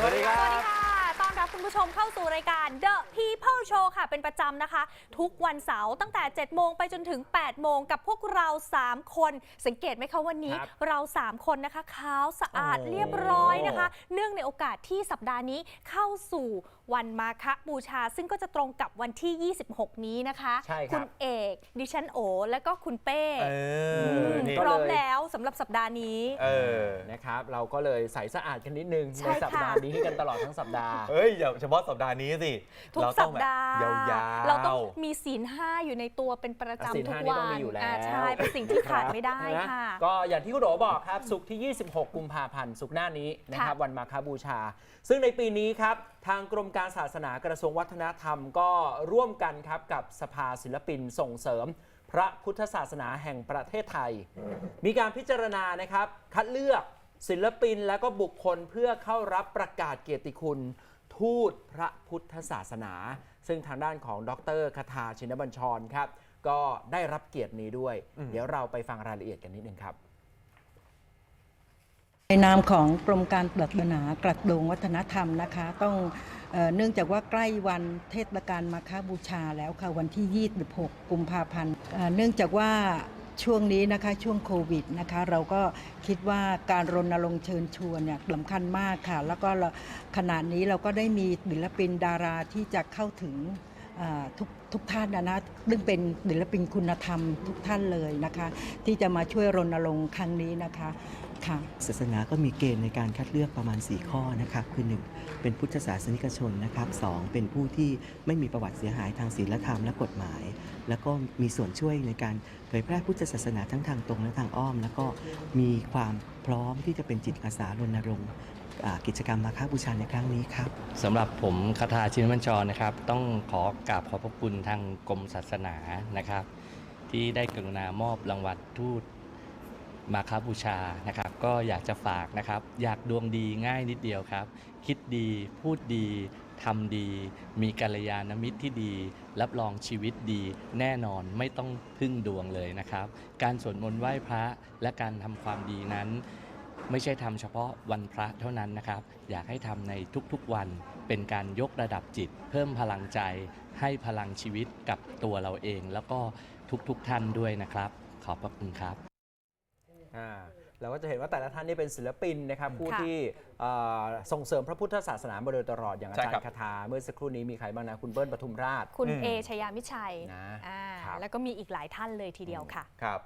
สวัสดีครับ ค่ะต้อนรับคุณผู้ชมเข้าสู่รายการ The People Show ค่ะ เป็นประจำนะคะ ทุกวันเสาร์ตั้งแต่ 7 โมงไปจนถึง 8 โมงกับพวกเรา 3 คน สังเกตไหมคะวันนี้ครับเรา 3 คนนะคะขาวสะอาดโอ้เรียบร้อยนะคะ เนื่องในโอกาสที่สัปดาห์นี้เข้าสู่วันมาฆบูชา ซึ่งก็จะตรงกับวันที่ 26 นี้นะคะใช่ครับคุณเอกดิฉันโอ และก็คุณเป้เออมนี่พร้อมก็เลยแล้วสำหรับสัปดาห์นี้ เออนะครับ เราก็เลยใสสะอาดกันนิดนึง ใช่ในสัปดาห์ค่ะนี้กันตลอดทั้งสัปดาห์ เอ้ยอย่าเฉพาะสัปดาห์นี้สิทุกเราสัต้อปงแบบดาห์ยาวๆ เราต้องมีศีลห้าอยู่ในตัวเป็นประอะศีลจำทุห้ากนี่วัต้องนมีอยู่แล้วอ่าใช่เป็นสิ่งที่ขาดไม่ได้นะค่ะ ก็อย่างที่คุณโดบอกครับสุกร์ที่ 26 กุมภาพันธ์สุกร์หน้านี้นะครับค่ะวันมาฆบูชา ซึ่งในปีนี้ครับทางกรมการศาสนากระทรวงวัฒนธรรมก็ร่วมกันครับกับสภาศิลปินส่งเสริม พระพุทธศาสนาแห่งประเทศไทย มีการพิจารณานะครับคัดเลือกศิลปินและก็บุคคลเพื่อเข้ารับประกาศเกียรติคุณ ทูตพระพุทธศาสนา ซึ่งทางด้านของดรคทาชินบัญชรครับ ก็ได้รับเกียรตินี้ด้วย เดี๋ยวเราไปฟังรายละเอียดกันนิดนึงครับในนามของกรมการศาสนากระทรวงวัฒนธรรมนะคะ ต้องเอ่อเนื่องจากว่าใกล้วันเทศกาลมาฆบูชาแล้วค่ะวันที่ 26 กุมภาพันธ์เอ่อเนื่องจากว่า ช่วงนี้นะคะช่วงโควิดนะคะเราก็คิดว่าการรณรงค์เชิญชวนเนี่ยสำคัญมากค่ะ แล้วก็เราขณะนี้เราก็ได้มีศิลปินดาราที่จะเข้าถึงทุกทุกท่านนะนะซึ่งเป็นศิลปินคุณธรรมทุกท่านเลยนะคะ ที่จะมาช่วยรณรงค์ครั้งนี้นะคะ ศาสนาก็มีเกณฑ์ในการคัดเลือกประมาณ 4 ข้อนะครับคือ 1 เป็นพุทธศาสนิกชนนะครับสองเป็นผู้ที่ไม่มีประวัติเสียหายทางศีลธรรมและกฎหมาย แล้วก็มีส่วนช่วยในการเผยแพร่พุทธศาสนาทั้งทางตรงและทางอ้อม แล้วก็มีความพร้อมที่จะเป็นจิตอาสารณรงค์อ่ากิจกรรมมาฆบูชาในครั้งนี้ครับสำหรับผมคาถาชินบัญชรนะครับ ต้องขอกราบขอบพระคุณทางกรมศาสนานะครับ ที่ได้กรุณามอบรางวัลทูตมาคาบูชานะครับ ก็อยากจะฝากนะครับ อยากดวงดีง่ายนิดเดียวครับ คิดดีพูดดีทำดี มีกัลยาณมิตรที่ดี รับรองชีวิตดีแน่นอนไม่ต้องพึ่งดวงเลยนะครับ การสวดมนต์ไหว้พระและการทำความดีนั้น ไม่ใช่ทำเฉพาะวันพระเท่านั้นนะครับ อยากให้ทำในทุกๆวันเป็นการยกระดับจิต เพิ่มพลังใจ ให้พลังชีวิตกับตัวเราเอง แล้วก็ทุกๆท่านด้วยนะครับ ขอบพระคุณครับ อ่า เราก็จะเห็นว่าแต่ละท่านนี่เป็นศิลปินนะครับผู้ค่ะที่เอ่อส่งเสริมพระพุทธศาสนามาโดยตลอดอย่างอาใช่จารครับ ย์คาถาเมื่อสักครู่นี้มีใครบ้างนะคุณเบิ้ลปทุมราช คุณอืมเอชยามิชัยนะอ่าครับ แล้วก็มีอีกหลายท่านเลยทีเดียวค่ะ ครับ